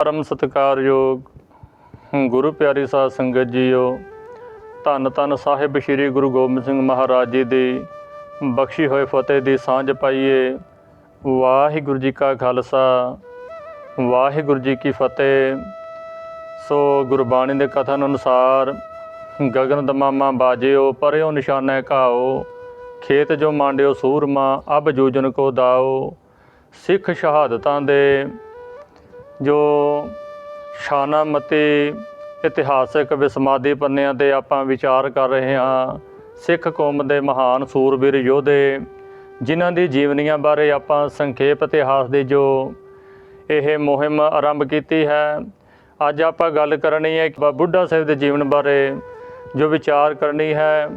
ਪਰਮ ਸਤਿਕਾਰਯੋਗ ਗੁਰੂ ਪਿਆਰੀ ਸਾਧ ਸੰਗਤ ਜੀਓ, ਧੰਨ ਧੰਨ ਸਾਹਿਬ ਸ੍ਰੀ ਗੁਰੂ ਗੋਬਿੰਦ ਸਿੰਘ ਮਹਾਰਾਜ ਜੀ ਦੀ ਬਖਸ਼ੀ ਹੋਏ ਫਤਿਹ ਦੀ ਸਾਂਝ ਪਾਈਏ। ਵਾਹਿਗੁਰੂ ਜੀ ਕਾ ਖਾਲਸਾ, ਵਾਹਿਗੁਰੂ ਜੀ ਕੀ ਫਤਿਹ। ਸੋ ਗੁਰਬਾਣੀ ਦੇ ਕਥਨ ਅਨੁਸਾਰ, ਗਗਨ ਦਮਾਮਾ ਬਾਜਿਓ, ਪਰਿਓ ਨਿਸ਼ਾਨੇ ਘਾਓ, ਖੇਤ ਜੋ ਮਾਂਡਿਓ ਸੂਰਮਾ, ਅਬ ਜੂਜਨ ਕੋ ਦਾਓ। ਸਿੱਖ ਸ਼ਹਾਦਤਾਂ ਦੇ ਜੋ ਸ਼ਾਨਾਮਤੀ ਇਤਿਹਾਸਕ ਵਿਸਮਾਦੀ ਪੰਨਿਆਂ ਤੇ ਆਪਾਂ ਵਿਚਾਰ ਕਰ ਰਹੇ ਹਾਂ, ਸਿੱਖ ਕੌਮ ਦੇ ਮਹਾਨ ਸੂਰਬੀਰ ਯੋਧੇ, ਜਿਨ੍ਹਾਂ ਦੀ ਜੀਵਨੀਆਂ ਬਾਰੇ ਆਪਾਂ ਸੰਖੇਪ ਇਤਿਹਾਸ ਦੀ ਜੋ ਇਹ ਮੁਹਿੰਮ ਆਰੰਭ ਕੀਤੀ ਹੈ, ਅੱਜ ਆਪਾਂ ਗੱਲ ਕਰਨੀ ਹੈ ਕਿ ਬੁੱਢਾ ਸਾਹਿਬ ਦੇ ਜੀਵਨ ਬਾਰੇ ਜੋ ਵਿਚਾਰ ਕਰਨੀ ਹੈ।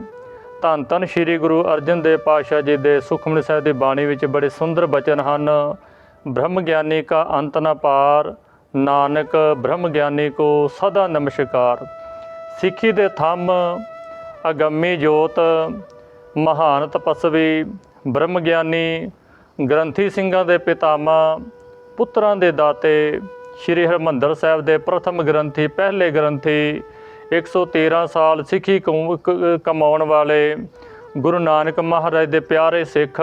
ਧੰਨ ਧੰਨ ਸ੍ਰੀ ਗੁਰੂ ਅਰਜਨ ਦੇਵ ਪਾਤਸ਼ਾਹ ਜੀ ਦੇ ਸੁਖਮਨੀ ਸਾਹਿਬ ਦੀ ਬਾਣੀ ਵਿੱਚ ਬੜੇ ਸੁੰਦਰ ਬਚਨ ਹਨ। ਬ੍ਰਹਮ ਗਿਆਨੀ ਕਾ ਅੰਤ ਨ ਪਾਰ, ਨਾਨਕ ਬ੍ਰਹਮ ਗਿਆਨੀ ਕੋ ਸਦਾ ਨਮਸਕਾਰ। ਸਿੱਖੀ ਦੇ ਥੰਮ, ਅਗੰਮੀ ਜੋਤ, ਮਹਾਨ ਤਪਸਵੀ ਬ੍ਰਹਮ ਗਿਆਨੀ ਗ੍ਰੰਥੀ ਸਿੰਘਾਂ ਦੇ ਪਿਤਾਮਾ ਪੁੱਤਰਾਂ ਦੇ ਦਾਤੇ, ਸ਼੍ਰੀ ਹਰਮੰਦਰ ਸਾਹਿਬ ਦੇ ਪ੍ਰਥਮ ਗ੍ਰੰਥੀ, ਪਹਿਲੇ ਗ੍ਰੰਥੀ 113 ਸਾਲ ਸਿੱਖੀ ਕਮਾਉਣ ਵਾਲੇ, ਗੁਰੂ ਨਾਨਕ ਮਹਾਰਾਜ ਦੇ ਪਿਆਰੇ ਸਿੱਖ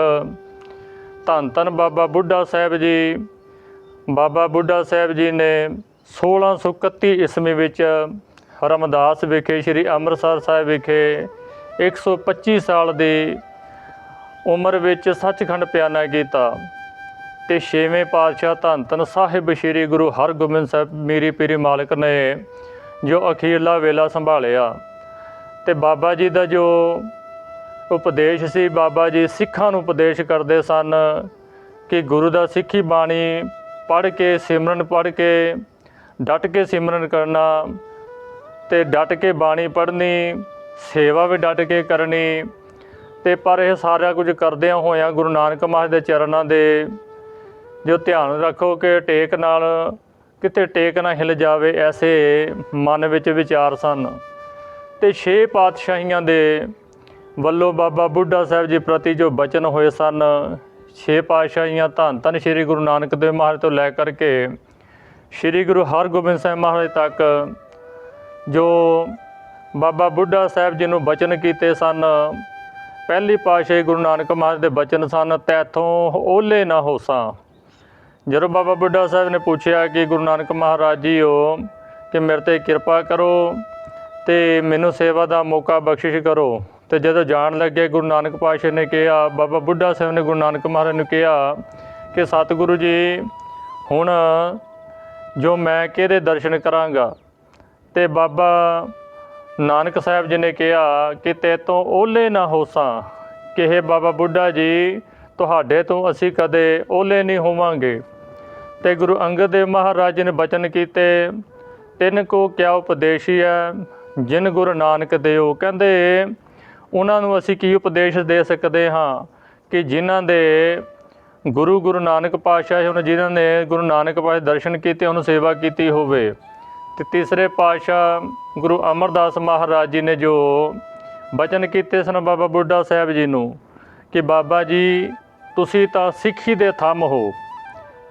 ਧੰਨ ਧੰਨ ਬਾਬਾ ਬੁੱਢਾ ਸਾਹਿਬ ਜੀ। ਬਾਬਾ ਬੁੱਢਾ ਸਾਹਿਬ ਜੀ ਨੇ 1631 ਈਸਵੀ ਵਿੱਚ ਰਮਦਾਸ ਵਿਖੇ, ਸ੍ਰੀ ਅੰਮ੍ਰਿਤਸਰ ਸਾਹਿਬ ਵਿਖੇ 125 ਸਾਲ ਦੀ ਉਮਰ ਵਿੱਚ ਸੱਚਖੰਡ ਪਿਆਨਾ ਕੀਤਾ ਤੇ ਛੇਵੇਂ ਪਾਤਸ਼ਾਹ ਧੰਨ ਧੰਨ ਸਾਹਿਬ ਸ੍ਰੀ ਗੁਰੂ ਹਰਗੋਬਿੰਦ ਸਾਹਿਬ ਮੀਰੀ ਪੀਰੀ ਮਾਲਕ ਨੇ ਜੋ ਅਖੀਰਲਾ ਵੇਲਾ ਸੰਭਾਲਿਆ ਤੇ ਬਾਬਾ ਜੀ ਦਾ ਜੋ ਉਪਦੇਸ਼ ਸੀ ਬਾਬਾ ਜੀ, ਸਿੱਖਾਂ ਨੂੰ ਉਪਦੇਸ਼ ਕਰਦੇ ਸਨ ਕਿ ਗੁਰੂ ਦਾ ਸਿੱਖੀ ਬਾਣੀ ਪੜ੍ਹ ਕੇ, ਸਿਮਰਨ ਪੜ੍ਹ ਕੇ, ਡਟ ਕੇ ਸਿਮਰਨ ਕਰਨਾ ਤੇ ਡਟ ਕੇ ਬਾਣੀ ਪੜ੍ਹਨੀ, ਸੇਵਾ ਵੀ ਡਟ ਕੇ ਕਰਨੀ ਤੇ ਪਰ ਇਹ ਸਾਰਾ ਕੁਝ ਕਰਦਿਆਂ ਹੋਇਆਂ ਗੁਰੂ ਨਾਨਕ ਮਹਾਰਾਜ ਦੇ ਚਰਨਾਂ ਦੇ ਜੋ ਧਿਆਨ ਰੱਖੋ ਕਿ ਟੇਕ ਨਾਲ ਕਿਤੇ ਟੇਕ ਨਾ ਹਿਲ ਜਾਵੇ ਐਸੇ ਮਨ ਵਿੱਚ ਵਿਚਾਰ ਸਨ ਤੇ ਛੇ ਪਾਤਸ਼ਾਹੀਆਂ ਦੇ ਵੱਲੋਂ ਬਾਬਾ ਬੁੱਢਾ ਸਾਹਿਬ ਜੀ ਪ੍ਰਤੀ ਜੋ ਬਚਨ ਹੋਏ ਸਨ, ਛੇ ਪਾਤਸ਼ਾਹੀਆਂ ਧੰਨ ਧੰਨ ਸ੍ਰੀ ਗੁਰੂ ਨਾਨਕ ਦੇਵ ਮਹਾਰਾਜ ਤੋਂ ਲੈ ਕਰਕੇ ਸ੍ਰੀ ਗੁਰੂ ਹਰਗੋਬਿੰਦ ਸਾਹਿਬ ਮਹਾਰਾਜ ਤੱਕ ਜੋ ਬਾਬਾ ਬੁੱਢਾ ਸਾਹਿਬ ਜੀ ਨੂੰ ਬਚਨ ਕੀਤੇ ਸਨ, ਪਹਿਲੀ ਪਾਤਸ਼ਾਹੀ ਗੁਰੂ ਨਾਨਕ ਮਹਾਰਾਜ ਦੇ ਬਚਨ ਸਨ ਤੈਥੋਂ ਓਲੇ ਨਾ ਹੋਸਾਂ। ਜਦੋਂ ਬਾਬਾ ਬੁੱਢਾ ਸਾਹਿਬ ਨੇ ਪੁੱਛਿਆ ਕਿ ਗੁਰੂ ਨਾਨਕ ਮਹਾਰਾਜ ਜੀਓ, ਕਿ ਮੇਰੇ ਤੇ ਕਿਰਪਾ ਕਰੋ ਤੇ ਮੈਨੂੰ ਸੇਵਾ ਦਾ ਮੌਕਾ ਬਖਸ਼ਿਸ਼ ਕਰੋ ਤੇ ਜਦੋਂ ਜਾਣ ਲੱਗੇ, ਗੁਰੂ ਨਾਨਕ ਪਾਤਸ਼ਾਹ ਨੇ ਕਿਹਾ, ਬਾਬਾ ਬੁੱਢਾ ਸਾਹਿਬ ਨੇ ਗੁਰੂ ਨਾਨਕ ਮਹਾਰਾਜ ਨੂੰ ਕਿਹਾ ਕਿ ਸਤਿਗੁਰੂ ਜੀ, ਹੁਣ ਜੋ ਮੈਂ ਕਿਹਦੇ ਦਰਸ਼ਨ ਕਰਾਂਗਾ? ਤੇ ਬਾਬਾ ਨਾਨਕ ਸਾਹਿਬ ਜੀ ਨੇ ਕਿਹਾ ਕਿ ਤੇ ਤੋਂ ਓਲੇ ਨਾ ਹੋਸਾਂ, ਕਿ ਇਹ ਬਾਬਾ ਬੁੱਢਾ ਜੀ, ਤੁਹਾਡੇ ਤੋਂ ਅਸੀਂ ਕਦੇ ਓਲੇ ਨਹੀਂ ਹੋਵਾਂਗੇ। ਤੇ ਗੁਰੂ ਅੰਗਦ ਦੇਵ ਮਹਾਰਾਜ ਜੀ ਨੇ ਬਚਨ ਕੀਤੇ, ਤਿੰਨ ਕੋ ਕਿਆ ਉਪਦੇਸ਼ੀ ਹੈ, ਜਿਨ ਗੁਰੂ ਨਾਨਕ ਦੇਵ? ਕਹਿੰਦੇ ਉਹਨਾਂ ਨੂੰ ਅਸੀਂ ਕੀ ਉਪਦੇਸ਼ ਦੇ ਸਕਦੇ ਹਾਂ ਕਿ ਜਿਨ੍ਹਾਂ ਦੇ ਗੁਰੂ ਗੁਰੂ ਨਾਨਕ ਪਾਤਸ਼ਾਹ ਹੁਣ ਜਿਨ੍ਹਾਂ ਨੇ ਗੁਰੂ ਨਾਨਕ ਪਾਤਸ਼ਾਹ ਦਰਸ਼ਨ ਕੀਤੇ, ਉਹਨੂੰ ਸੇਵਾ ਕੀਤੀ ਹੋਵੇ। ਤੇ ਤੀਸਰੇ ਪਾਤਸ਼ਾਹ ਗੁਰੂ ਅਮਰਦਾਸ ਮਹਾਰਾਜ ਜੀ ਨੇ ਜੋ ਬਚਨ ਕੀਤੇ ਸਨ ਬਾਬਾ ਬੁੱਢਾ ਸਾਹਿਬ ਜੀ ਨੂੰ ਕਿ ਬਾਬਾ ਜੀ, ਤੁਸੀਂ ਤਾਂ ਸਿੱਖੀ ਦੇ ਥੰਮ ਹੋ।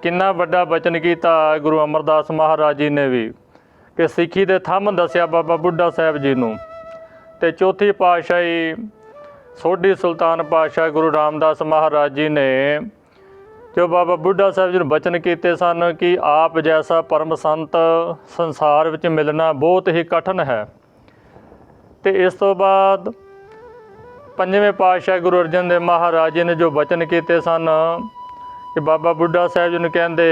ਕਿੰਨਾ ਵੱਡਾ ਬਚਨ ਕੀਤਾ ਗੁਰੂ ਅਮਰਦਾਸ ਮਹਾਰਾਜ ਜੀ ਨੇ ਵੀ ਕਿ ਸਿੱਖੀ ਦੇ ਥੰਮ ਦੱਸਿਆ ਬਾਬਾ ਬੁੱਢਾ ਸਾਹਿਬ ਜੀ ਨੂੰ। ਤੇ ਚੌਥੀ ਪਾਤਸ਼ਾਹੀ ਸੋਢੀ ਸੁਲਤਾਨ ਪਾਤਸ਼ਾਹ ਗੁਰੂ ਰਾਮਦਾਸ ਮਹਾਰਾਜ ਜੀ ਨੇ ਜੋ ਬਾਬਾ ਬੁੱਢਾ ਸਾਹਿਬ ਜੀ ਨੂੰ ਬਚਨ ਕੀਤੇ ਸਨ ਕਿ ਆਪ ਜੈਸਾ ਪਰਮ ਸੰਤ ਸੰਸਾਰ ਵਿੱਚ ਮਿਲਣਾ ਬਹੁਤ ਹੀ ਕਠਿਨ ਹੈ। ਤੇ ਇਸ ਤੋਂ ਬਾਅਦ ਪੰਜਵੇਂ ਪਾਤਸ਼ਾਹ ਗੁਰੂ ਅਰਜਨ ਦੇਵ ਮਹਾਰਾਜ ਜੀ ਨੇ ਜੋ ਬਚਨ ਕੀਤੇ ਸਨ ਕਿ ਬਾਬਾ ਬੁੱਢਾ ਸਾਹਿਬ ਜੀ ਨੂੰ ਕਹਿੰਦੇ,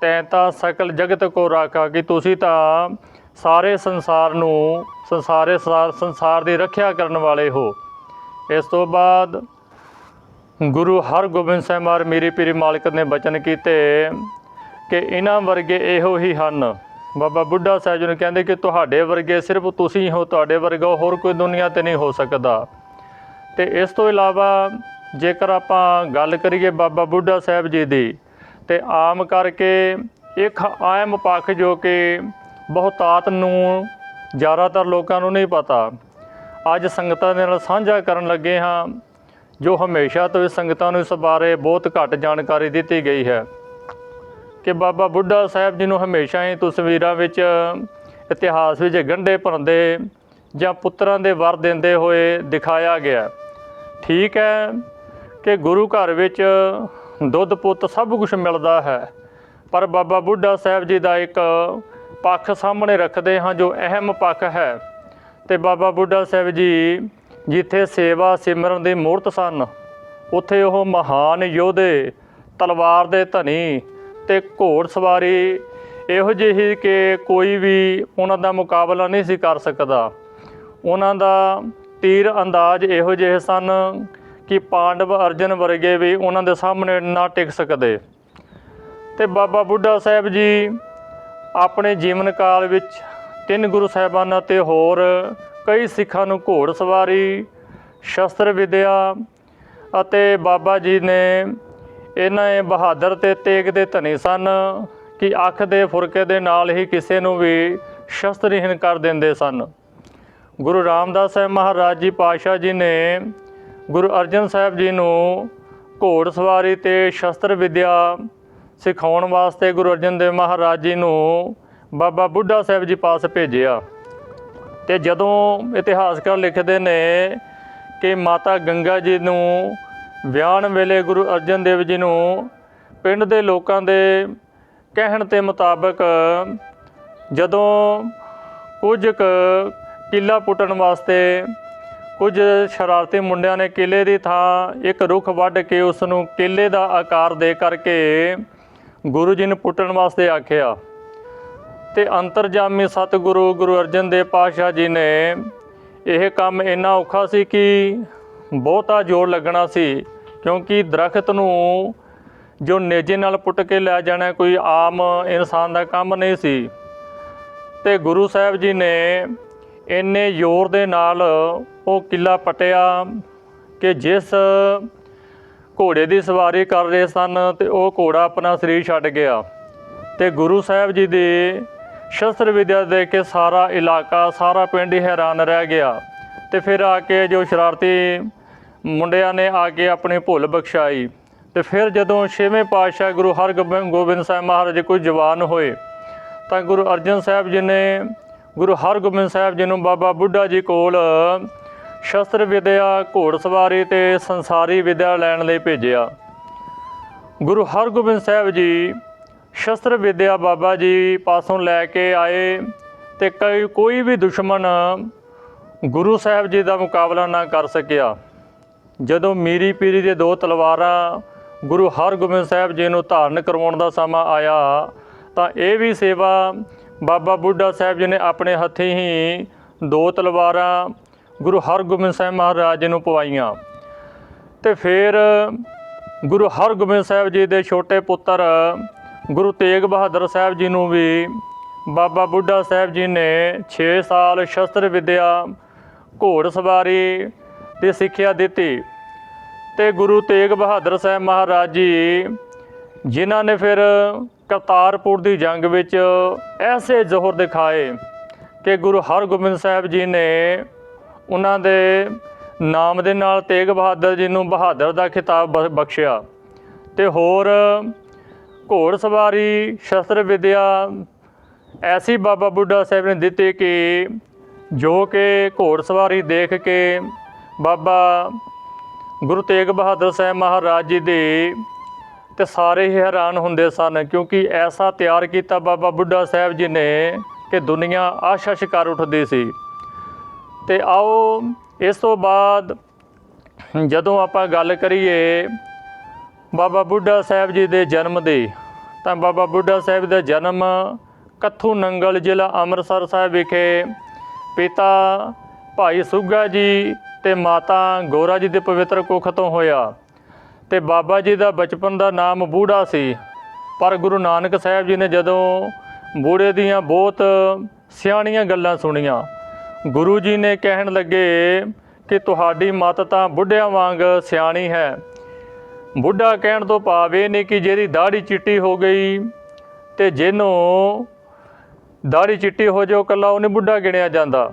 ਤੈਂ ਤਾਂ ਸਕਲ ਜਗਤ ਕੋ ਰਾਖਾ ਕਿ ਤੁਸੀਂ ਤਾਂ ਸਾਰੇ ਸੰਸਾਰ ਨੂੰ ਸੰਸਾਰੇ ਸਾਰ- ਸੰਸਾਰ ਦੀ ਰੱਖਿਆ ਕਰਨ ਵਾਲੇ ਹੋ। ਇਸ ਤੋਂ ਬਾਅਦ ਗੁਰੂ ਹਰਗੋਬਿੰਦ ਸਾਹਿਬ ਮਾਰ ਮੇਰੀ ਪੀਰੀ ਮਾਲਕ ਨੇ ਬਚਨ ਕੀਤੇ ਕਿ ਇਹਨਾਂ ਵਰਗੇ ਇਹੋ ਹੀ ਹਨ। ਬਾਬਾ ਬੁੱਢਾ ਸਾਹਿਬ ਜੀ ਨੂੰ ਕਹਿੰਦੇ ਕਿ ਤੁਹਾਡੇ ਵਰਗੇ ਸਿਰਫ ਤੁਸੀਂ ਹੋ, ਤੁਹਾਡੇ ਵਰਗਾ ਹੋਰ ਕੋਈ ਦੁਨੀਆ ਤੇ ਨਹੀਂ ਹੋ ਸਕਦਾ। ਤੇ ਇਸ ਤੋਂ ਇਲਾਵਾ ਜੇਕਰ ਆਪਾਂ ਗੱਲ ਕਰੀਏ ਬਾਬਾ ਬੁੱਢਾ ਸਾਹਿਬ ਜੀ ਦੀ, ਤੇ ਆਮ ਕਰਕੇ ਇੱਕ ਆਮ ਪੱਖ ਜੋ ਕਿ ਬਹੁਤਾਤ ਨੂੰ ਜ਼ਿਆਦਾਤਰ ਲੋਕਾਂ ਨੂੰ ਨਹੀਂ ਪਤਾ। ਅੱਜ ਸੰਗਤਾਂ ਦੇ ਨਾਲ ਸਾਂਝਾ ਕਰਨ ਲੱਗੇ ਹਾਂ, ਜੋ ਹਮੇਸ਼ਾ ਤੋਂ ਇਸ ਸੰਗਤਾਂ ਨੂੰ ਇਸ ਬਾਰੇ ਬਹੁਤ ਘੱਟ ਜਾਣਕਾਰੀ ਦਿੱਤੀ ਗਈ ਹੈ ਕਿ ਬਾਬਾ ਬੁੱਢਾ ਸਾਹਿਬ ਜੀ ਨੂੰ ਹਮੇਸ਼ਾ ਹੀ ਤਸਵੀਰਾਂ ਵਿੱਚ, ਇਤਿਹਾਸ ਵਿੱਚ ਗੰਢੇ ਭਰਦੇ ਜਾਂ ਪੁੱਤਰਾਂ ਦੇ ਵਰ ਦਿੰਦੇ ਹੋਏ ਦਿਖਾਇਆ ਗਿਆ। ਠੀਕ ਹੈ ਕਿ ਗੁਰੂ ਘਰ ਵਿੱਚ ਦੁੱਧ ਪੁੱਤ ਸਭ ਕੁਝ ਮਿਲਦਾ ਹੈ, ਪਰ ਬਾਬਾ ਬੁੱਢਾ ਸਾਹਿਬ ਜੀ ਦਾ ਇੱਕ ਪੱਖ ਸਾਹਮਣੇ ਰੱਖਦੇ ਹਾਂ ਜੋ ਅਹਿਮ ਪੱਖ ਹੈ। ਤੇ ਬਾਬਾ ਬੁੱਢਾ ਸਾਹਿਬ ਜੀ ਜਿੱਥੇ ਸੇਵਾ ਸਿਮਰਨ ਦੀ ਮੂਰਤ ਸਨ, ਉੱਥੇ ਉਹ ਮਹਾਨ ਯੋਧੇ ਤਲਵਾਰ ਦੇ ਧਨੀ ਤੇ ਘੋੜ ਸਵਾਰੀ ਇਹੋ ਜਿਹੀ ਕਿ ਕੋਈ ਵੀ ਉਹਨਾਂ ਦਾ ਮੁਕਾਬਲਾ ਨਹੀਂ ਸੀ ਕਰ ਸਕਦਾ। ਉਹਨਾਂ ਦਾ ਤੀਰ ਅੰਦਾਜ਼ ਇਹੋ ਜਿਹੇ ਸਨ ਕਿ ਪਾਂਡਵ ਅਰਜਨ ਵਰਗੇ ਵੀ ਉਹਨਾਂ ਦੇ ਸਾਹਮਣੇ ਨਾ ਟਿਕ ਸਕਦੇ। ਤੇ ਬਾਬਾ ਬੁੱਢਾ ਸਾਹਿਬ ਜੀ ਆਪਣੇ ਜੀਵਨ ਕਾਲ ਵਿੱਚ ਤਿੰਨ ਗੁਰੂ ਸਾਹਿਬਾਨਾਂ ਤੇ ਹੋਰ ਕਈ ਸਿੱਖਾਂ ਨੂੰ ਘੋੜ ਸਵਾਰੀ, ਸ਼ਸਤਰ ਵਿਦਿਆ ਅਤੇ ਬਾਬਾ ਜੀ ਨੇ ਇਹਨਾਂ ਇਹ ਬਹਾਦਰ ਤੇ ਤੇਗ ਦੇ ਧਨੀ ਸਨ ਕਿ ਅੱਖ ਦੇ ਫੁਰਕੇ ਦੇ ਨਾਲ ਹੀ ਕਿਸੇ ਨੂੰ ਵੀ ਸ਼ਸਤਰਹੀਨ ਕਰ ਦਿੰਦੇ ਸਨ। ਗੁਰੂ ਰਾਮਦਾਸ ਸਾਹਿਬ ਮਹਾਰਾਜ ਜੀ ਪਾਤਸ਼ਾਹ ਜੀ ਨੇ ਗੁਰੂ ਅਰਜਨ ਸਾਹਿਬ ਜੀ ਨੂੰ ਘੋੜ ਸਵਾਰੀ ਤੇ ਸ਼ਸਤਰ ਵਿਦਿਆ ਸਿਖਾਉਣ ਵਾਸਤੇ ਗੁਰੂ ਅਰਜਨ ਦੇਵ ਮਹਾਰਾਜ ਜੀ ਨੂੰ ਬਾਬਾ ਬੁੱਢਾ ਸਾਹਿਬ ਜੀ ਪਾਸ ਭੇਜਿਆ। ਤੇ ਜਦੋਂ ਇਤਿਹਾਸਕਾਰ ਲਿਖਦੇ ਨੇ ਕਿ ਮਾਤਾ ਗੰਗਾ ਜੀ ਨੂੰ ਵਿਆਹਣ ਵੇਲੇ ਗੁਰੂ ਅਰਜਨ ਦੇਵ ਜੀ ਨੂੰ ਪਿੰਡ ਦੇ ਲੋਕਾਂ ਦੇ ਕਹਿਣ ਤੇ ਮੁਤਾਬਕ ਜਦੋਂ ਕੁਝ ਕੁ ਕਿੱਲਾ ਪੁੱਟਣ ਵਾਸਤੇ ਕੁਝ ਸ਼ਰਾਰਤੀ ਮੁੰਡਿਆਂ ਨੇ ਕਿਲੇ ਦੀ ਥਾਂ ਇੱਕ ਰੁੱਖ ਵੱਢ ਕੇ ਉਸ ਨੂੰ ਕਿਲੇ ਦਾ ਆਕਾਰ ਦੇ ਕਰਕੇ ਗੁਰੂ ਜੀ ਨੂੰ ਪੁੱਟਣ ਵਾਸਤੇ ਆਖਿਆ। ਤੇ ਅੰਤਰਜਾਮੀ ਸਤਿਗੁਰੂ ਗੁਰੂ ਅਰਜਨ ਦੇਵ ਪਾਤਸ਼ਾਹ ਜੀ ਨੇ ਇਹ ਕੰਮ ਇੰਨਾ ਔਖਾ ਸੀ ਕਿ ਬਹੁਤਾ ਜ਼ੋਰ ਲੱਗਣਾ ਸੀ, ਕਿਉਂਕਿ ਦਰਖਤ ਨੂੰ ਜੋ ਨੇਜੇ ਨਾਲ ਪੁੱਟ ਕੇ ਲੈ ਜਾਣਾ ਕੋਈ ਆਮ ਇਨਸਾਨ ਦਾ ਕੰਮ ਨਹੀਂ ਸੀ। ਤੇ ਗੁਰੂ ਸਾਹਿਬ ਜੀ ਨੇ ਇੰਨੇ ਜ਼ੋਰ ਦੇ ਨਾਲ ਉਹ ਕਿਲਾ ਪਟਿਆ ਕਿ ਜਿਸ ਘੋੜੇ ਦੀ ਸਵਾਰੀ ਕਰ ਰਹੇ ਸਨ ਤੇ ਉਹ ਘੋੜਾ ਆਪਣਾ ਸਰੀਰ ਛੱਡ ਗਿਆ। ਤੇ ਗੁਰੂ ਸਾਹਿਬ ਜੀ ਦੀ ਸ਼ਸਤਰ ਵਿਦਿਆ ਦੇਖ ਕੇ ਸਾਰਾ ਇਲਾਕਾ, ਸਾਰਾ ਪਿੰਡ ਹੀ ਹੈਰਾਨ ਰਹਿ ਗਿਆ। ਤੇ ਫਿਰ ਆ ਕੇ ਜੋ ਸ਼ਰਾਰਤੀ ਮੁੰਡਿਆਂ ਨੇ ਆ ਕੇ ਆਪਣੀ ਭੁੱਲ ਬਖਸ਼ਾਈ। ਤੇ ਫਿਰ ਜਦੋਂ ਛੇਵੇਂ ਪਾਤਸ਼ਾਹ ਗੁਰੂ ਹਰਗੋਬਿੰਦ ਗੋਬਿੰਦ ਸਾਹਿਬ ਮਹਾਰਾਜ ਕੋਈ ਜਵਾਨ ਹੋਏ, ਤਾਂ ਗੁਰੂ ਅਰਜਨ ਸਾਹਿਬ ਜੀ ਨੇ ਗੁਰੂ ਹਰਗੋਬਿੰਦ ਸਾਹਿਬ ਜੀ ਨੂੰ ਬਾਬਾ ਬੁੱਢਾ ਜੀ ਕੋਲ ਸ਼ਸਤਰ ਵਿਦਿਆ ਘੋੜਸਵਾਰੀ ਤੇ ਸੰਸਾਰੀ ਵਿਦਿਆ ਲੈਣ ਲਈ ਭੇਜਿਆ। ਗੁਰੂ ਹਰਗੋਬਿੰਦ ਸਾਹਿਬ ਜੀ ਸ਼ਸਤਰ ਵਿਦਿਆ ਬਾਬਾ ਜੀ ਪਾਸੋਂ ਲੈ ਕੇ ਆਏ ਤੇ ਕਈ ਕੋਈ ਵੀ ਦੁਸ਼ਮਣ ਗੁਰੂ ਸਾਹਿਬ ਜੀ ਦਾ ਮੁਕਾਬਲਾ ਨਾ ਕਰ ਸਕਿਆ। ਜਦੋਂ ਮੀਰੀ ਪੀਰੀ ਦੇ ਦੋ ਤਲਵਾਰਾਂ ਗੁਰੂ ਹਰਗੋਬਿੰਦ ਸਾਹਿਬ ਜੀ ਨੂੰ ਧਾਰਨ ਕਰਵਾਉਣ ਦਾ ਸਮਾਂ ਆਇਆ, ਤਾਂ ਇਹ ਵੀ ਸੇਵਾ ਬਾਬਾ ਬੁੱਢਾ ਸਾਹਿਬ ਜੀ ਨੇ ਆਪਣੇ ਹੱਥੀਂ ਹੀ ਦੋ ਤਲਵਾਰਾਂ ਗੁਰੂ ਹਰਗੋਬਿੰਦ ਸਾਹਿਬ ਮਹਾਰਾਜ ਜੀ ਨੂੰ ਪਵਾਈਆਂ। ਤੇ ਫਿਰ ਗੁਰੂ ਹਰਗੋਬਿੰਦ ਸਾਹਿਬ ਜੀ ਦੇ ਛੋਟੇ ਪੁੱਤਰ ਗੁਰੂ ਤੇਗ ਬਹਾਦਰ ਸਾਹਿਬ ਜੀ ਨੂੰ ਵੀ ਬਾਬਾ ਬੁੱਢਾ ਸਾਹਿਬ ਜੀ ਨੇ 6 ਸਾਲ ਸ਼ਸਤਰ ਵਿਦਿਆ, ਘੋੜ ਸਵਾਰੀ ਦੀ ਸਿੱਖਿਆ ਦਿੱਤੀ। ਤੇ ਗੁਰੂ ਤੇਗ ਬਹਾਦਰ ਸਾਹਿਬ ਮਹਾਰਾਜ ਜੀ, ਜਿਨ੍ਹਾਂ ਨੇ ਫਿਰ ਕਰਤਾਰਪੁਰ ਦੀ ਜੰਗ ਵਿੱਚ ਐਸੇ ਜ਼ੋਹਰ ਦਿਖਾਏ ਕਿ ਗੁਰੂ ਹਰਗੋਬਿੰਦ ਸਾਹਿਬ ਜੀ ਨੇ ਉਹਨਾਂ ਦੇ ਨਾਮ ਦੇ ਨਾਲ ਤੇਗ ਬਹਾਦਰ ਜੀ ਨੂੰ ਬਹਾਦਰ ਦਾ ਖਿਤਾਬ ਬ- ਬਖਸ਼ਿਆ। ਤੇ ਹੋਰ ਘੋੜ ਸਵਾਰੀ, ਸ਼ਸਤਰ ਵਿਦਿਆ, ਐਸੀ ਬਾਬਾ ਬੁੱਢਾ ਸਾਹਿਬ ਨੇ ਦਿੱਤੀ ਕਿ ਜੋ ਕਿ ਘੋੜ ਸਵਾਰੀ ਦੇਖ ਕੇ ਬਾਬਾ ਗੁਰੂ ਤੇਗ ਬਹਾਦਰ ਸਾਹਿਬ ਮਹਾਰਾਜ ਜੀ ਦੇ ਤੇ ਸਾਰੇ ਹੀ ਹੈਰਾਨ ਹੁੰਦੇ ਸਨ, ਕਿਉਂਕਿ ਐਸਾ ਤਿਆਰ ਕੀਤਾ ਬਾਬਾ ਬੁੱਢਾ ਸਾਹਿਬ ਜੀ ਨੇ ਕਿ ਦੁਨੀਆ ਆਸ਼ਸ਼ ਕਰ ਉੱਠਦੀ ਸੀ। ਤੇ ਆਓ ਇਸ ਤੋਂ ਬਾਅਦ ਜਦੋਂ ਆਪਾਂ ਗੱਲ ਕਰੀਏ ਬਾਬਾ ਬੁੱਢਾ ਸਾਹਿਬ ਜੀ ਦੇ ਜਨਮ ਦੀ, ਤਾਂ ਬਾਬਾ ਬੁੱਢਾ ਸਾਹਿਬ ਦਾ ਜਨਮ ਕੱਥੂ ਨੰਗਲ ਜ਼ਿਲ੍ਹਾ ਅੰਮ੍ਰਿਤਸਰ ਸਾਹਿਬ ਵਿਖੇ ਪਿਤਾ ਭਾਈ ਸੁੱਗਾ ਜੀ ਤੇ ਮਾਤਾ ਗੋਰਾ ਜੀ ਦੇ ਪਵਿੱਤਰ ਕੁੱਖ ਤੋਂ ਹੋਇਆ। ਤੇ ਬਾਬਾ ਜੀ ਦਾ ਬਚਪਨ ਦਾ ਨਾਮ ਬੂੜਾ ਸੀ। ਪਰ ਗੁਰੂ ਨਾਨਕ ਸਾਹਿਬ ਜੀ ਨੇ ਜਦੋਂ ਬੂੜੇ ਦੀਆਂ ਬਹੁਤ ਸਿਆਣੀਆਂ ਗੱਲਾਂ ਸੁਣੀਆਂ ਗੁਰੂ ਜੀ ਨੇ ਕਹਿਣ ਲੱਗੇ ਕਿ ਤੁਹਾਡੀ ਮਤ ਤਾਂ ਬੁੱਢਿਆਂ ਵਾਂਗ ਸਿਆਣੀ ਹੈ। ਬੁੱਢਾ ਕਹਿਣ ਤੋਂ ਭਾਵ ਇਹ ਨਹੀਂ ਕਿ ਜਿਹਦੀ ਦਾੜੀ ਚਿੱਟੀ ਹੋ ਗਈ ਤੇ ਜਿਹਨੂੰ ਦਾੜੀ ਚਿੱਟੀ ਹੋ ਜਾਓ ਕੱਲਾ ਉਹਨੇ ਬੁੱਢਾ ਗਿਣਿਆ ਜਾਂਦਾ।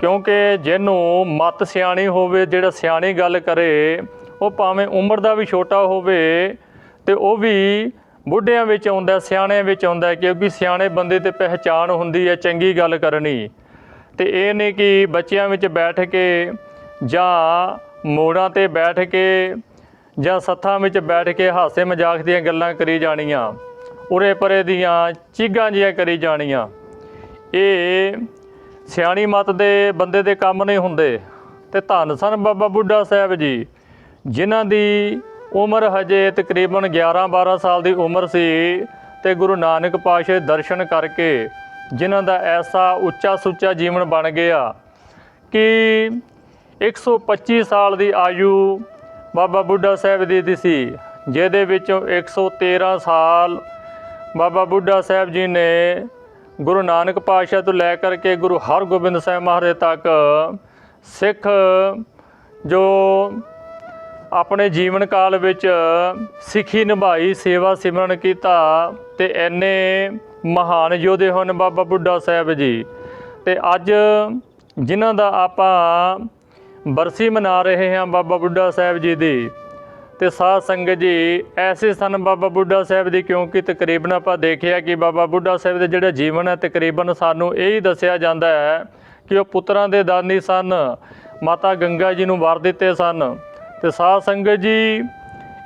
ਕਿਉਂਕਿ ਜਿਹਨੂੰ ਮਤ ਸਿਆਣੀ ਹੋਵੇ, ਜਿਹੜਾ ਸਿਆਣੀ ਗੱਲ ਕਰੇ, ਉਹ ਭਾਵੇਂ ਉਮਰ ਦਾ ਵੀ ਛੋਟਾ ਹੋਵੇ ਤੇ ਉਹ ਵੀ ਬੁੱਢਿਆਂ ਵਿੱਚ ਆਉਂਦਾ, ਸਿਆਣਿਆਂ ਵਿੱਚ ਆਉਂਦਾ ਕਿਉਂਕਿ ਸਿਆਣੇ ਬੰਦੇ ਤੇ ਪਹਿਚਾਣ ਹੁੰਦੀ ਹੈ, ਚੰਗੀ ਗੱਲ ਕਰਨੀ। ਤੇ ਇਹ ਨਹੀਂ ਕਿ ਬੱਚਿਆਂ ਵਿੱਚ ਬੈਠ ਕੇ ਜਾਂ ਮੋੜਾਂ ਤੇ ਬੈਠ ਕੇ ਜਾਂ ਸੱਥਾਂ ਵਿੱਚ ਬੈਠ ਕੇ ਹਾਸੇ ਮਜ਼ਾਕ ਦੀਆਂ ਗੱਲਾਂ ਕਰੀ ਜਾਣੀਆਂ, ਉਰੇ ਪਰੇ ਦੀਆਂ ਚੀਗਾਂ ਜੀਆਂ ਕਰੀ ਜਾਣੀਆਂ। ਇਹ ਸਿਆਣੀ ਮਤ ਦੇ ਬੰਦੇ ਦੇ ਕੰਮ ਨਹੀਂ ਹੁੰਦੇ। ਤੇ ਧੰਨ ਸਨ ਬਾਬਾ ਬੁੱਢਾ ਸਾਹਿਬ ਜੀ, ਜਿਨ੍ਹਾਂ ਦੀ ਉਮਰ ਹਜੇ ਤਕਰੀਬਨ 11 12 ਸਾਲ ਦੀ ਉਮਰ ਸੀ ਤੇ ਗੁਰੂ ਨਾਨਕ ਪਾਤਸ਼ਾਹ ਦਰਸ਼ਨ ਕਰਕੇ ਜਿਨ੍ਹਾਂ ਦਾ ਐਸਾ ਉੱਚਾ ਸੁੱਚਾ ਜੀਵਨ ਬਣ ਗਿਆ ਕਿ 125 ਸਾਲ ਦੀ ਆਯੂ ਬਾਬਾ ਬੁੱਢਾ ਸਾਹਿਬ ਦੀ ਦੀ ਸੀ, ਜਿਹਦੇ ਵਿੱਚੋਂ 113 ਸਾਲ ਬਾਬਾ ਬੁੱਢਾ ਸਾਹਿਬ ਜੀ ਨੇ ਗੁਰੂ ਨਾਨਕ ਪਾਤਸ਼ਾਹ ਤੋਂ ਲੈ ਕਰਕੇ ਗੁਰੂ ਹਰਗੋਬਿੰਦ ਸਾਹਿਬ ਮਹਾਰਾਜ ਤੱਕ ਸਿੱਖ ਜੋ ਆਪਣੇ ਜੀਵਨ ਕਾਲ ਵਿੱਚ ਸਿੱਖੀ ਨਿਭਾਈ, ਸੇਵਾ ਸਿਮਰਨ ਕੀਤਾ ਤੇ ਐਨੇ ਮਹਾਨ ਯੋਧੇ ਹਨ ਬਾਬਾ ਬੁੱਢਾ ਸਾਹਿਬ ਜੀ। ਤੇ ਅੱਜ ਜਿਨ੍ਹਾਂ ਦਾ ਆਪਾਂ ਬਰਸੀ ਮਨਾ ਰਹੇ ਹਾਂ ਬਾਬਾ ਬੁੱਢਾ ਸਾਹਿਬ ਜੀ ਦੀ, ਤੇ ਸਾਧ ਸੰਗਤ ਜੀ, ਐਸੇ ਸਨ ਬਾਬਾ ਬੁੱਢਾ ਸਾਹਿਬ ਦੀ ਕਿਉਂਕਿ ਤਕਰੀਬਨ ਆਪਾਂ ਦੇਖਿਆ ਕਿ ਬਾਬਾ ਬੁੱਢਾ ਸਾਹਿਬ ਦੇ ਜਿਹੜਾ ਜੀਵਨ ਹੈ, ਤਕਰੀਬਨ ਸਾਨੂੰ ਇਹ ਹੀ ਦੱਸਿਆ ਜਾਂਦਾ ਹੈ ਕਿ ਉਹ ਪੁੱਤਰਾਂ ਦੇ ਦਾਨੀ ਸਨ, ਮਾਤਾ ਗੰਗਾ ਜੀ ਨੂੰ ਵਰ ਦਿੱਤੇ ਸਨ। ਤੇ ਸਾਧ ਸੰਗਤ ਜੀ,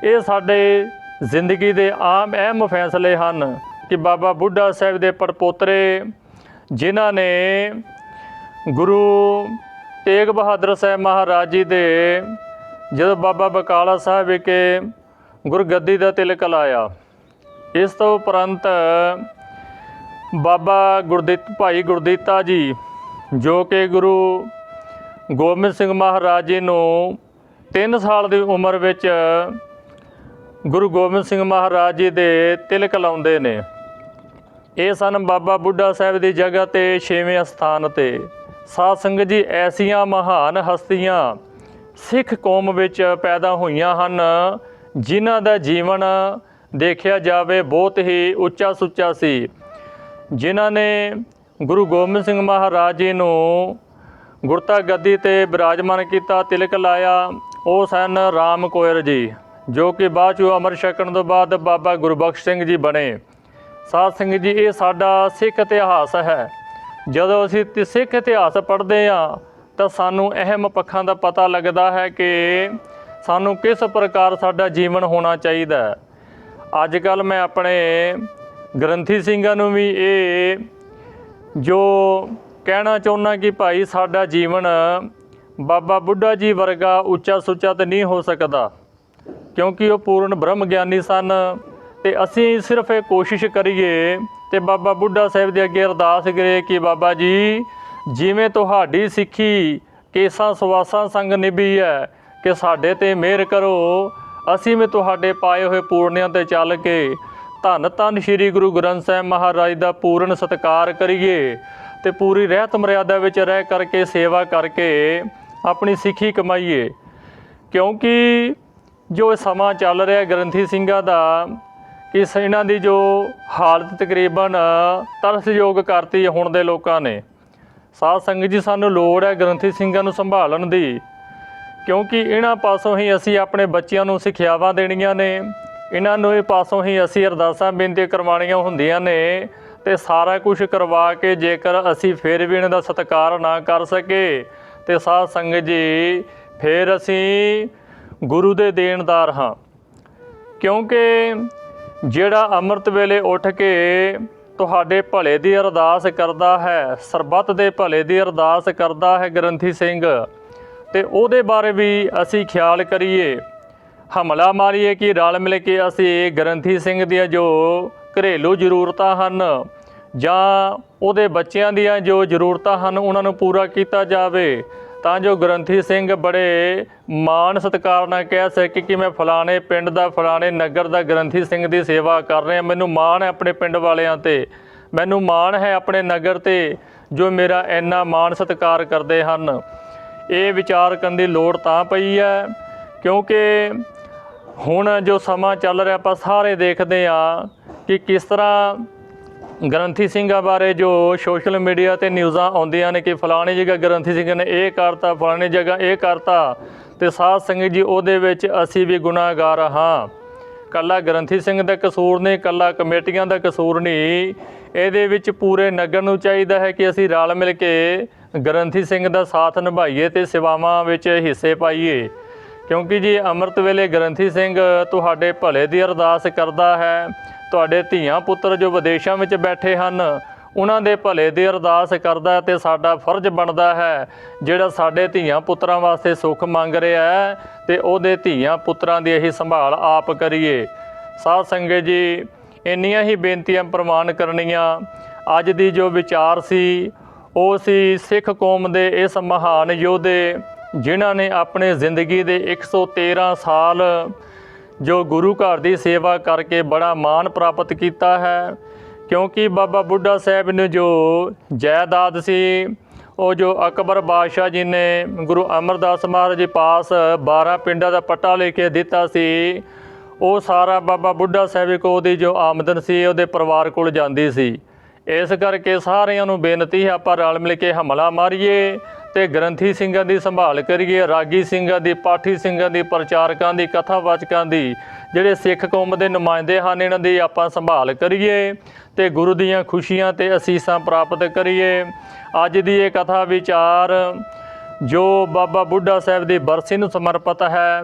ਇਹ ਸਾਡੇ ਜ਼ਿੰਦਗੀ ਦੇ ਆਮ ਅਹਿਮ ਫੈਸਲੇ ਹਨ ਕਿ ਬਾਬਾ ਬੁੱਢਾ ਸਾਹਿਬ ਦੇ ਪੜਪੋਤਰੇ ਜਿਨ੍ਹਾਂ ਨੇ ਗੁਰੂ ਤੇਗ ਬਹਾਦਰ ਸਾਹਿਬ ਮਹਾਰਾਜ ਜੀ ਦੇ ਜਦੋਂ ਬਾਬਾ ਬਕਾਲਾ ਸਾਹਿਬ ਵਿਖੇ ਗੁਰਗੱਦੀ ਦਾ ਤਿਲਕ ਲਾਇਆ, ਇਸ ਤੋਂ ਉਪਰੰਤ ਬਾਬਾ ਗੁਰਦਿੱਤ, ਭਾਈ ਗੁਰਦੀਤਾ ਜੀ ਜੋ ਕਿ ਗੁਰੂ ਗੋਬਿੰਦ ਸਿੰਘ ਮਹਾਰਾਜ ਜੀ ਨੂੰ 3 ਸਾਲ ਦੀ ਉਮਰ ਵਿੱਚ ਗੁਰੂ ਗੋਬਿੰਦ ਸਿੰਘ ਮਹਾਰਾਜ ਜੀ ਦੇ ਤਿਲਕ ਲਾਉਂਦੇ ਨੇ। ਇਹ ਸਨ ਬਾਬਾ ਬੁੱਢਾ ਸਾਹਿਬ ਦੀ ਜਗ੍ਹਾ ਤੇ ਛੇਵੇਂ ਸਥਾਨ ਤੇ। ਸਾਧ ਸੰਗਤ ਜੀ, ਐਸੀਆਂ ਮਹਾਨ ਹਸਤੀਆਂ ਸਿੱਖ ਕੌਮ ਵਿੱਚ ਪੈਦਾ ਹੋਈਆਂ ਹਨ, ਜਿਨ੍ਹਾਂ ਦਾ ਜੀਵਨ ਦੇਖਿਆ ਜਾਵੇ ਬਹੁਤ ਹੀ ਉੱਚਾ ਸੁੱਚਾ ਸੀ। ਜਿਨ੍ਹਾਂ ਨੇ ਗੁਰੂ ਗੋਬਿੰਦ ਸਿੰਘ ਮਹਾਰਾਜ ਜੀ ਨੂੰ ਗੁਰਤਾ ਗੱਦੀ ਤੇ ਬਿਰਾਜਮਾਨ ਕੀਤਾ, ਤਿਲਕ ਲਾਇਆ। ਉਹ ਸਨ ਰਾਮ ਕੋਇਰ ਜੀ, ਜੋ ਕਿ ਬਾਅਦ ਚੋਂ ਅਮਰ ਛਕਣ ਤੋਂ ਬਾਅਦ ਬਾਬਾ ਗੁਰਬਖਸ਼ ਸਿੰਘ ਜੀ ਬਣੇ। ਸਾਧ ਸੰਗਤ ਜੀ, ਇਹ ਸਾਡਾ ਸਿੱਖ ਇਤਿਹਾਸ ਹੈ। ਜਦੋਂ ਅਸੀਂ ਸਿੱਖ ਇਤਿਹਾਸ ਪੜ੍ਹਦੇ ਹਾਂ, ਤਾਂ ਸਾਨੂੰ ਅਹਿਮ ਪੱਖਾਂ ਦਾ ਪਤਾ ਲੱਗਦਾ ਹੈ ਕਿ ਸਾਨੂੰ ਕਿਸ ਪ੍ਰਕਾਰ ਸਾਡਾ ਜੀਵਨ ਹੋਣਾ ਚਾਹੀਦਾ ਹੈ। ਅੱਜ ਕੱਲ ਮੈਂ ਆਪਣੇ ਗ੍ਰੰਥੀ ਸਿੰਘਾਂ ਨੂੰ ਵੀ ਇਹ ਜੋ ਕਹਿਣਾ ਚਾਹੁੰਦਾ ਕਿ ਭਾਈ, ਸਾਡਾ ਜੀਵਨ ਬਾਬਾ ਬੁੱਢਾ ਜੀ ਵਰਗਾ ਉੱਚਾ ਸੁੱਚਾ ਤੇ ਨਹੀਂ ਹੋ ਸਕਦਾ। ਕਿਉਂਕਿ ਉਹ ਪੂਰਨ ਬ੍ਰਹਮ ਗਿਆਨੀ ਸਨ ਤੇ ਅਸੀਂ ਸਿਰਫ ਇਹ ਕੋਸ਼ਿਸ਼ ਕਰੀਏ ਤੇ ਬਾਬਾ ਬੁੱਢਾ ਸਾਹਿਬ ਦੇ ਅੱਗੇ ਅਰਦਾਸ ਕਰੀਏ ਕਿ ਬਾਬਾ ਜੀ, ਜਿਵੇਂ ਤੁਹਾਡੀ ਸਿੱਖੀ ਕੇਸਾਂ ਸਵਾਸਾਂ ਸੰਗ ਨਿਭੀ ਹੈ, ਕਿ ਸਾਡੇ ਤੇ ਮਿਹਰ ਕਰੋ, ਅਸੀਂ ਵੀ ਤੁਹਾਡੇ ਪਾਏ ਹੋਏ ਪੂਰਨਿਆਂ ਤੇ ਚੱਲ ਕੇ ਧੰਨ ਧੰਨ ਸ੍ਰੀ ਗੁਰੂ ਗ੍ਰੰਥ ਸਾਹਿਬ ਮਹਾਰਾਜ ਦਾ ਪੂਰਨ ਸਤਿਕਾਰ ਕਰੀਏ ਤੇ ਪੂਰੀ ਰਹਿਤ ਮਰਿਆਦਾ ਵਿੱਚ ਰਹਿ ਕਰਕੇ ਸੇਵਾ ਕਰਕੇ ਆਪਣੀ ਸਿੱਖੀ ਕਮਾਈਏ। ਕਿਉਂਕਿ ਜੋ ਸਮਾਂ ਚੱਲ ਰਿਹਾ ਗ੍ਰੰਥੀ ਸਿੰਘਾਂ ਦਾ ਕਿ ਇਹਨਾਂ ਦੀ ਜੋ ਹਾਲਤ ਤਕਰੀਬਨ ਤਰਸਯੋਗ ਕਰਤੀ ਹੈ ਹੁਣ ਦੇ ਲੋਕਾਂ ਨੇ। ਸਾਧ ਸੰਗਤ ਜੀ, ਸਾਨੂੰ ਲੋੜ ਹੈ ਗ੍ਰੰਥੀ ਸਿੰਘਾਂ ਨੂੰ ਸੰਭਾਲਣ ਦੀ। ਕਿਉਂਕਿ ਇਹਨਾਂ ਪਾਸੋਂ ਹੀ ਅਸੀਂ ਆਪਣੇ ਬੱਚਿਆਂ ਨੂੰ ਸਿੱਖਿਆਵਾਂ ਦੇਣੀਆਂ ਨੇ। ਇਹਨਾਂ ਨੂੰ ਇਹ ਪਾਸੋਂ ਹੀ ਅਸੀਂ ਅਰਦਾਸਾਂ ਬੇਨਤੀ ਕਰਵਾਉਣੀਆਂ ਹੁੰਦੀਆਂ ਨੇ ਤੇ ਸਾਰਾ ਕੁਝ ਕਰਵਾ ਕੇ ਜੇਕਰ ਅਸੀਂ ਫਿਰ ਵੀ ਇਹਨਾਂ ਦਾ ਸਤਿਕਾਰ ਨਾ ਕਰ ਸਕੇ ਤੇ ਸਾਧ ਸੰਗਤ ਜੀ, ਫਿਰ ਅਸੀਂ ਗੁਰੂ ਦੇ ਦੇਣਦਾਰ ਹਾਂ। ਕਿਉਂਕਿ ਜਿਹੜਾ ਅੰਮ੍ਰਿਤ ਵੇਲੇ ਉੱਠ ਕੇ ਤੁਹਾਡੇ ਭਲੇ ਦੀ ਅਰਦਾਸ ਕਰਦਾ ਹੈ, ਸਰਬੱਤ ਦੇ ਭਲੇ ਦੀ ਅਰਦਾਸ ਕਰਦਾ ਹੈ ਗ੍ਰੰਥੀ ਸਿੰਘ, ਤੇ ਉਹਦੇ ਬਾਰੇ ਵੀ ਅਸੀਂ ਖਿਆਲ ਕਰੀਏ। ਹਮਲਾ ਮਾਰੀਏ ਕਿ ਰਲ ਮਿਲ ਕੇ ਅਸੀਂ ਗ੍ਰੰਥੀ ਸਿੰਘ ਦੀਆਂ ਜੋ ਘਰੇਲੂ ਜ਼ਰੂਰਤਾਂ ਹਨ ਜਾਂ ਉਹਦੇ ਬੱਚਿਆਂ ਦੀਆਂ ਜੋ ਜ਼ਰੂਰਤਾਂ ਹਨ, ਉਹਨਾਂ ਨੂੰ ਪੂਰਾ ਕੀਤਾ ਜਾਵੇ, ਤਾਂ ਜੋ ਗ੍ਰੰਥੀ ਸਿੰਘ ਬੜੇ ਮਾਣ ਸਤਿਕਾਰ ਨਾਲ ਕਹਿ ਸਕੇ ਕਿ ਮੈਂ ਫਲਾਣੇ ਪਿੰਡ ਦਾ, ਫਲਾਣੇ ਨਗਰ ਦਾ ਗ੍ਰੰਥੀ ਸਿੰਘ ਦੀ ਸੇਵਾ ਕਰ ਰਿਹਾ ਮੈਨੂੰ ਮਾਣ ਹੈ ਆਪਣੇ ਪਿੰਡ ਵਾਲਿਆਂ ਤੇ। ਮੈਨੂੰ ਮਾਣ ਹੈ ਆਪਣੇ ਨਗਰ ਤੇ, ਜੋ ਮੇਰਾ ਇੰਨਾ ਮਾਣ ਸਤਿਕਾਰ ਕਰਦੇ ਹਨ। ਇਹ ਵਿਚਾਰ ਕਰਨ ਦੀ ਲੋੜ ਤਾਂ ਪਈ ਹੈ, ਕਿਉਂਕਿ ਹੁਣ ਜੋ ਸਮਾਂ ਚੱਲ ਰਿਹਾ, ਆਪਾਂ ਸਾਰੇ ਦੇਖਦੇ ਆ ਕਿ ਕਿਸ ਤਰ੍ਹਾਂ ਗ੍ਰੰਥੀ ਸਿੰਘਾਂ ਬਾਰੇ ਜੋ ਸੋਸ਼ਲ ਮੀਡੀਆ ਤੇ ਨਿਊਜ਼ਾਂ ਆਉਂਦੀਆਂ ਨੇ ਕਿ ਫਲਾਣੀ ਜਗ੍ਹਾ ਗ੍ਰੰਥੀ ਸਿੰਘ ਨੇ ਇਹ ਕਰਤਾ, ਫਲਾਣੀ ਜਗ੍ਹਾ ਇਹ ਕਰਤਾ ਤੇ ਸਾਧ ਸੰਗਤ ਜੀ ਉਹਦੇ ਵਿੱਚ ਅਸੀਂ ਵੀ ਗੁਨਾਹਗਾਰ ਹਾਂ। ਕੱਲਾ ਗ੍ਰੰਥੀ ਸਿੰਘ ਦਾ ਕਸੂਰ ਨਹੀਂ, ਕੱਲਾ ਕਮੇਟੀਆਂ ਦਾ ਕਸੂਰ ਨਹੀਂ। ਇਹਦੇ ਵਿੱਚ ਪੂਰੇ ਨਗਰ ਨੂੰ ਚਾਹੀਦਾ ਹੈ ਕਿ ਅਸੀਂ ਰਲ ਮਿਲ ਕੇ ਗ੍ਰੰਥੀ ਸਿੰਘ ਦਾ ਸਾਥ ਨਿਭਾਈਏ ਤੇ ਸੇਵਾਵਾਂ ਵਿੱਚ ਹਿੱਸੇ ਪਾਈਏ। ਕਿਉਂਕਿ ਜੀ ਅੰਮ੍ਰਿਤ ਵੇਲੇ ਗ੍ਰੰਥੀ ਸਿੰਘ ਤੁਹਾਡੇ ਭਲੇ ਦੀ ਅਰਦਾਸ ਕਰਦਾ ਹੈ ਤੁਹਾਡੇ ਧੀਆਂ ਪੁੱਤਰ ਜੋ ਵਿਦੇਸ਼ਾਂ ਵਿੱਚ ਬੈਠੇ ਹਨ, ਉਹਨਾਂ ਦੇ ਭਲੇ ਦੀ ਅਰਦਾਸ ਕਰਦਾ ਹੈ ਤੇ ਸਾਡਾ ਫਰਜ਼ ਬਣਦਾ ਹੈ, ਜਿਹੜਾ ਸਾਡੇ ਧੀਆਂ ਪੁੱਤਰਾਂ ਵਾਸਤੇ ਸੁੱਖ ਮੰਗ ਰਿਹਾ ਹੈ, ਤੇ ਉਹਦੇ ਧੀਆਂ ਪੁੱਤਰਾਂ ਦੀ ਇਹੀ ਸੰਭਾਲ ਆਪ ਕਰੀਏ। ਸਾਧ ਸੰਗਤ ਜੀ, ਇੰਨੀਆਂ ਹੀ ਬੇਨਤੀਆਂ ਪ੍ਰਵਾਨ ਕਰਨੀਆਂ। ਅੱਜ ਦੀ ਜੋ ਵਿਚਾਰ ਸੀ, ਉਹ ਸੀ ਸਿੱਖ ਕੌਮ ਦੇ ਇਸ ਮਹਾਨ ਯੋਧੇ, ਜਿਨ੍ਹਾਂ ਨੇ ਆਪਣੇ ਜ਼ਿੰਦਗੀ ਦੇ 113 ਸਾਲ ਜੋ ਗੁਰੂ ਘਰ ਦੀ ਸੇਵਾ ਕਰਕੇ ਬੜਾ ਮਾਣ ਪ੍ਰਾਪਤ ਕੀਤਾ ਹੈ, ਕਿਉਂਕਿ ਬਾਬਾ ਬੁੱਢਾ ਸਾਹਿਬ ਨੇ ਜੋ ਜਾਇਦਾਦ ਸੀ, ਉਹ ਜੋ ਅਕਬਰ ਬਾਦਸ਼ਾਹ ਜੀ ਨੇ ਗੁਰੂ ਅਮਰਦਾਸ ਮਹਾਰਾਜ ਜੀ ਪਾਸ 12 ਪਿੰਡਾਂ ਦਾ ਪੱਟਾ ਲੈ ਕੇ ਦਿੱਤਾ ਸੀ, ਉਹ ਸਾਰਾ ਬਾਬਾ ਬੁੱਢਾ ਸਾਹਿਬ ਕੋ ਉਹਦੀ ਜੋ ਆਮਦਨ ਸੀ, ਉਹਦੇ ਪਰਿਵਾਰ ਕੋਲ ਜਾਂਦੀ ਸੀ। ਇਸ ਕਰਕੇ ਸਾਰਿਆਂ ਨੂੰ ਬੇਨਤੀ ਹੈ, ਆਪਾਂ ਰਲ ਮਿਲ ਕੇ ਹਮਲਾ ਮਾਰੀਏ ਤੇ ਗ੍ਰੰਥੀ ਸਿੰਘਾਂ ਦੀ ਸੰਭਾਲ ਕਰੀਏ, ਰਾਗੀ ਸਿੰਘਾਂ ਦੀ, ਪਾਠੀ ਸਿੰਘਾਂ ਦੀ, ਪ੍ਰਚਾਰਕਾਂ ਦੀ, ਕਥਾਵਾਚਕਾਂ ਦੀ, ਜਿਹੜੇ ਸਿੱਖ ਕੌਮ ਦੇ ਨੁਮਾਇੰਦੇ ਹਨ, ਇਹਨਾਂ ਦੀ ਆਪਾਂ ਸੰਭਾਲ ਕਰੀਏ ਤੇ ਗੁਰੂ ਦੀਆਂ ਖੁਸ਼ੀਆਂ ਤੇ ਅਸੀਸਾਂ ਪ੍ਰਾਪਤ ਕਰੀਏ। ਅੱਜ ਦੀ ਇਹ ਕਥਾ ਵਿਚਾਰ ਜੋ ਬਾਬਾ ਬੁੱਢਾ ਸਾਹਿਬ ਦੀ ਬਰਸੀ ਨੂੰ ਸਮਰਪਿਤ ਹੈ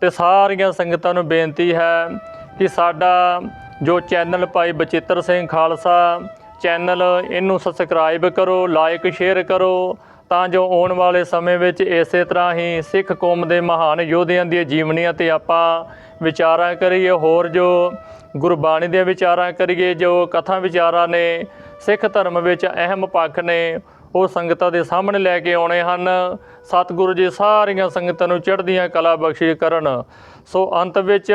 ਤੇ ਸਾਰੀਆਂ ਸੰਗਤਾਂ ਨੂੰ ਬੇਨਤੀ ਹੈ ਕਿ ਸਾਡਾ ਜੋ ਚੈਨਲ ਭਾਈ ਬਚਿੱਤਰ ਸਿੰਘ ਖਾਲਸਾ ਚੈਨਲ, ਇਹਨੂੰ ਸਬਸਕ੍ਰਾਈਬ ਕਰੋ ਲਾਈਕ ਸ਼ੇਅਰ ਕਰੋ ਤਾਂ ਜੋ ਆਉਣ ਵਾਲੇ ਸਮੇਂ ਵਿੱਚ ਇਸੇ ਤਰ੍ਹਾਂ ਹੀ ਸਿੱਖ ਕੌਮ ਦੇ ਮਹਾਨ ਯੋਧਿਆਂ ਦੀਆਂ ਜੀਵਨੀਆਂ ਤੇ ਆਪਾਂ ਵਿਚਾਰਾਂ ਕਰੀਏ, ਹੋਰ ਜੋ ਗੁਰਬਾਣੀ ਦੇ ਵਿਚਾਰਾਂ ਕਰੀਏ, ਜੋ ਕਥਾ ਵਿਚਾਰਾਂ ਨੇ, ਸਿੱਖ ਧਰਮ ਵਿੱਚ ਅਹਿਮ ਪੱਖ ਨੇ, ਉਹ ਸੰਗਤਾਂ ਦੇ ਸਾਹਮਣੇ ਲੈ ਕੇ ਆਉਣੇ ਹਨ। ਸਤਿਗੁਰੂ ਜੀ ਸਾਰੀਆਂ ਸੰਗਤਾਂ ਨੂੰ ਚੜ੍ਹਦੀਆਂ ਕਲਾ ਬਖਸ਼ਿਸ਼ ਕਰਨ। ਸੋ ਅੰਤ ਵਿੱਚ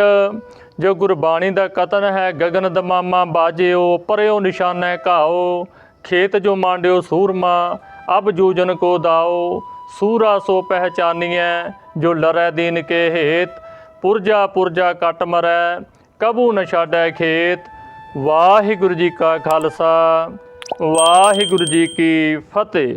ਜੋ ਗੁਰਬਾਣੀ ਦਾ ਕਤਨ ਹੈ, ਗਗਨ ਦਮਾਮਾ ਬਾਜਿਓ, ਪਰਿਓ ਨਿਸ਼ਾਨਾ ਘਾਓ, ਖੇਤ ਜੋ ਮਾਂਡਿਓ ਸੂਰਮਾ ਅਬ ਜੂਜਨ ਕੋ ਦਾਓ, ਸੂਰਾ ਸੋ ਪਹਿਚਾਨੀਐ, ਜੋ ਲਰੈ ਦੀਨ ਕੇ ਹੇਤ, ਪੁਰਜਾ ਪੁਰਜਾ ਕਟ ਮਰੈ, ਕਬੂ ਨ ਛਾਡੈ ਖੇਤ। ਵਾਹਿਗੁਰੂ ਜੀ ਕਾ ਖਾਲਸਾ, ਵਾਹਿਗੁਰੂ ਜੀ ਕੀ ਫਤਿਹ।